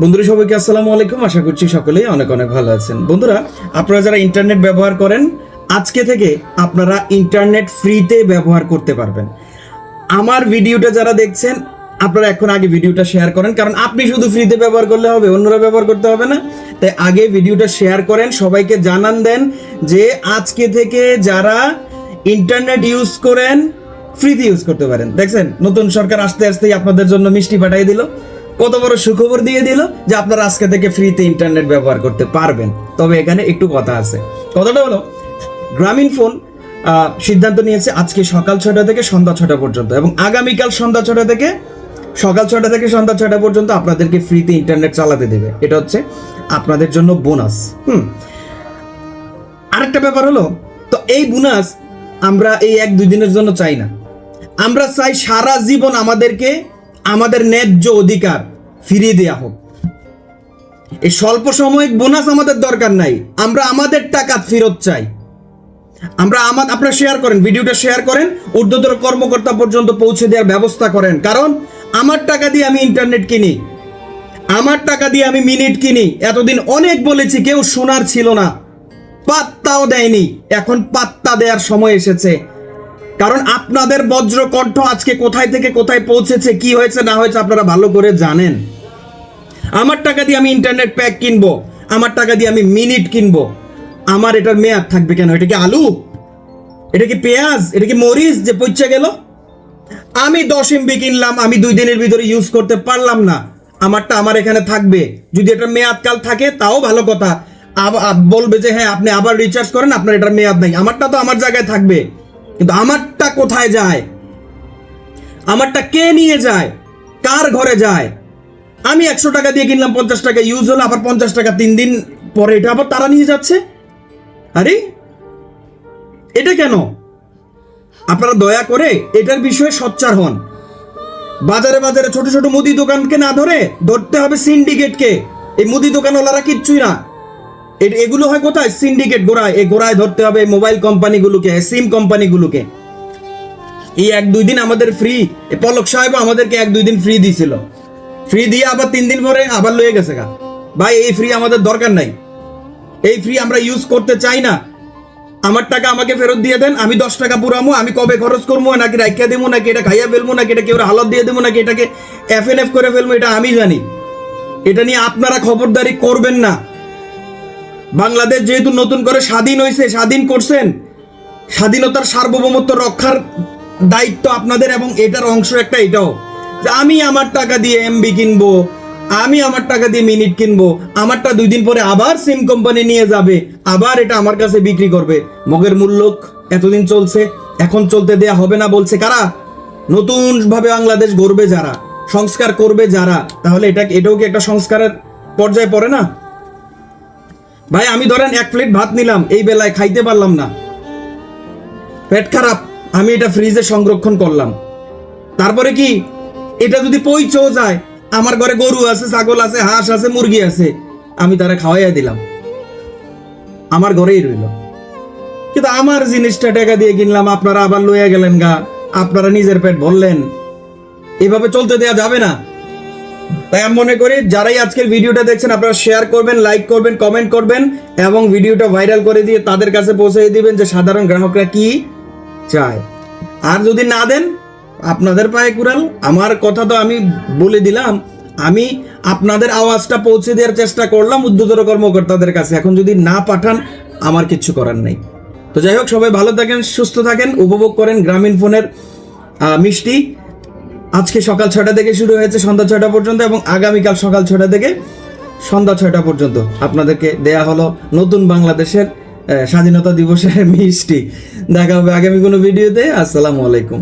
বন্ধুরা, সবাইকে আসসালামু আলাইকুম। আশা করছি সকলেই অনেক অনেক ভালো আছেন। বন্ধুরা, আপনারা যারা ইন্টারনেট ব্যবহার করেন, আজকে থেকে আপনারা ইন্টারনেট ফ্রিতে ব্যবহার করতে পারবেন। আমার ভিডিওটা যারা দেখছেন, আপনারা এখন আগে ভিডিওটা শেয়ার করেন, কারণ আপনি শুধু ফ্রিতে ব্যবহার করলে হবে, অন্যরা ব্যবহার করতে হবে না। তাই আগে ভিডিওটা শেয়ার করেন, সবাইকে জানান দেন যে আজকে থেকে যারা ইন্টারনেট ইউজ করেন, ফ্রিতে ইউজ করতে পারেন। দেখছেন? নতুন সরকার আস্তে আসতেই আপনাদের জন্য মিষ্টি পাঠিয়ে দিল। কত বড় সুখবর দিয়ে দিল যে আপনারা আজকে থেকে ফ্রিতে ইন্টারনেট ব্যবহার করতে পারবেন। তবে এখানে একটু কথা আছে। কথাটা হলো, গ্রামীণ ফোন সিদ্ধান্ত নিয়েছে আজকে সকাল ছটা থেকে সন্ধ্যা ছটা পর্যন্ত এবং আগামীকাল সন্ধ্যা ছটা থেকে, সকাল ছটা থেকে সন্ধ্যা ছটা পর্যন্ত আপনাদেরকে ফ্রিতে ইন্টারনেট চালাতে দেবে। এটা হচ্ছে আপনাদের জন্য বোনাস হুম। আরেকটা ব্যাপার হলো, তো এই বোনাস আমরা এই এক দুই দিনের জন্য চাই না। আমরা চাই সারা জীবন আমাদেরকে আমাদের ন্যায্য অধিকার ফিরিয়ে দেওয়া হোক। এই স্বল্প সাময়িক বোনাস আমাদের দরকার নাই। আমরা আমাদের টাকা ফেরত চাই। আমরা আমার আপনারা শেয়ার করেন ভিডিওটা শেয়ার করেন, ঊর্ধ্বতর কর্মকর্তা পর্যন্ত পৌঁছে দেওয়ার ব্যবস্থা করেন। কারণ, আমার টাকা দিয়ে আমি ইন্টারনেট কিনি, আমার টাকা দিয়ে আমি মিনিট কিনি, এতদিন অনেক বলেছি, কেউ শোনার ছিল না। পাত্তাও দেয়নি। এখন পাত্তা দেওয়ার সময় এসেছে। কারণ আপনাদের বজ্র কণ্ঠ আজকে কোথায় থেকে কোথায় পৌঁছেছে, কি হয়েছে, না হয়েছে আপনারা ভালো করে জানেন। আমার টাকা দিয়ে আমি ইন্টারনেট প্যাক কিনবো, আমার টাকা দিয়ে আমি মিনিট কিনবো। আমার এটার মেয়াদ থাকবে কেন? এটা কি আলু? এটা কি পেঁয়াজ? এটা কি মরিচ যে পচে গেল? আমি দশ এমবি কিনলাম, আমি দুই দিনের ভিতরে ইউজ করতে পারলাম না। আমারটা আমার এখানে থাকবে। যদি এটা মেয়াদকাল থাকে, তাও ভালো কথা। বলবে যে হ্যাঁ আপনি আবার রিচার্জ করেন, আপনার এটার মেয়াদ নাই। আমারটা তো আমার জায়গায় থাকবে। কিন্তু আমারটা কোথায় যায়? আমারটা কে নিয়ে যায়? কার ঘরে যায়? আমি একশো টাকা দিয়ে কিনলাম, পঞ্চাশ টাকা ইউজ হলো, আবার পঞ্চাশ টাকা তিন দিন পরে এটা আবার তারা নিয়ে যাচ্ছে। আরে, এটা কেন? আপনারা দয়া করে এটার বিষয়ে সচ্চার হন। বাজারে বাজারে ছোট ছোট মুদি দোকানকে না ধরে ধরতে হবে সিন্ডিকেটকে এই মুদি দোকানওয়ালারা কিচ্ছুই না। এগুলো হয় কোথায়? সিন্ডিকেট গোড়ায়। এই গোড়ায় ধরতে হবে মোবাইল কোম্পানিগুলোকে সিম কোম্পানিগুলোকে এই এক দুই দিন আমাদের ফ্রি পলক সাহেব আমাদেরকে এক দুই দিন ফ্রি দিছিল ফ্রি দিয়ে আবার তিন দিন পরে আবার লয়ে গেছে গা। ভাই, এই ফ্রি আমাদের দরকার নাই। এই ফ্রি আমরা ইউজ করতে চাই না। আমার টাকা আমাকে ফেরত দিয়ে দেন, আমি দশ টাকা পুরামো, আমি কবে খরচ করব নাকি রাইখা দেবো, নাকি এটা খাইয়া ফেলব নাকি এটা কেউ হালত দিয়ে দেবো, নাকি এটাকে এফ এন এফ করে ফেলব এটা আমি জানি। এটা নিয়ে আপনারা খবরদারি করবেন না। বাংলাদেশ যেহেতু নতুন করে স্বাধীন হয়েছে স্বাধীন করছেন, স্বাধীনতার সার্বভৌমত্ব রক্ষার দায়িত্ব আপনাদের এবং এটার অংশ একটা এটাও। যে আমি আমার টাকা দিয়ে এমবি কিনবো, আমি আমার টাকা দিয়ে মিনিট কিনবো, আমারটা দুই দিন পরে আবার সিম কোম্পানি নিয়ে যাবে, আবার এটা আমার কাছে বিক্রি করবে। মগের মূল্য এতদিন চলছে, এখন চলতে দেয়া হবে না বলছে কারা? নতুন ভাবে বাংলাদেশ গড়বে যারা, সংস্কার করবে যারা, তাহলে এটা, এটাও কি একটা সংস্কারের পর্যায়ে পড়ে না? ভাই, আমি ধরেন এক প্লেট ভাত নিলাম, এই বেলায় খাইতে পারলাম না। পেট খারাপ, আমি এটা ফ্রিজে সংরক্ষণ করলাম। তারপরে কি, এটা যদি পইচও যায়, আমার ঘরে গরু আছে, ছাগল আছে, হাঁস আছে, মুরগি আছে, আমি তারা খাওয়াইয়া দিলাম। আমার ঘরেই রইল। কিন্তু আমার জিনিসটা টাকা দিয়ে কিনলাম, আপনারা আবার লইয়া গেলেন গা, আপনারা নিজের পেট ভরলেন। এভাবে চলতে দেয়া যাবে না। তাই আমি মনে করি যারাই আজকের ভিডিওটা দেখছেন, আপনারা শেয়ার করবেন লাইক করবেন কমেন্ট করবেন এবং ভিডিওটা ভাইরাল করে দিয়ে তাদের কাছে পৌঁছে দিবেন যে সাধারণ গ্রাহকরা কি চায়। আর যদি না দেন, আপনাদের পায়ে কুড়াল। আমার কথা তো আমি বলে দিলাম, আমি আপনাদের আওয়াজটা পৌঁছে দেওয়ার চেষ্টা করলাম উদ্যোতর কর্মকর্তাদের কাছে। এখন যদি না পাঠান, আমার কিচ্ছু করার নেই। তো যাই হোক, সবাই ভালো থাকেন, সুস্থ থাকেন, উপভোগ করেন গ্রামীণ ফোনের মিষ্টি। আজকে সকাল ছটা থেকে শুরু হয়েছে সন্ধ্যা ছটা পর্যন্ত এবং আগামীকাল সকাল ছটা থেকে সন্ধ্যা ছয়টা পর্যন্ত। আপনাদেরকে দেয়া হলো নতুন বাংলাদেশের স্বাধীনতা দিবসের মিষ্টি। দেখা হবে আগামী কোনো ভিডিওতে। আসসালামু আলাইকুম।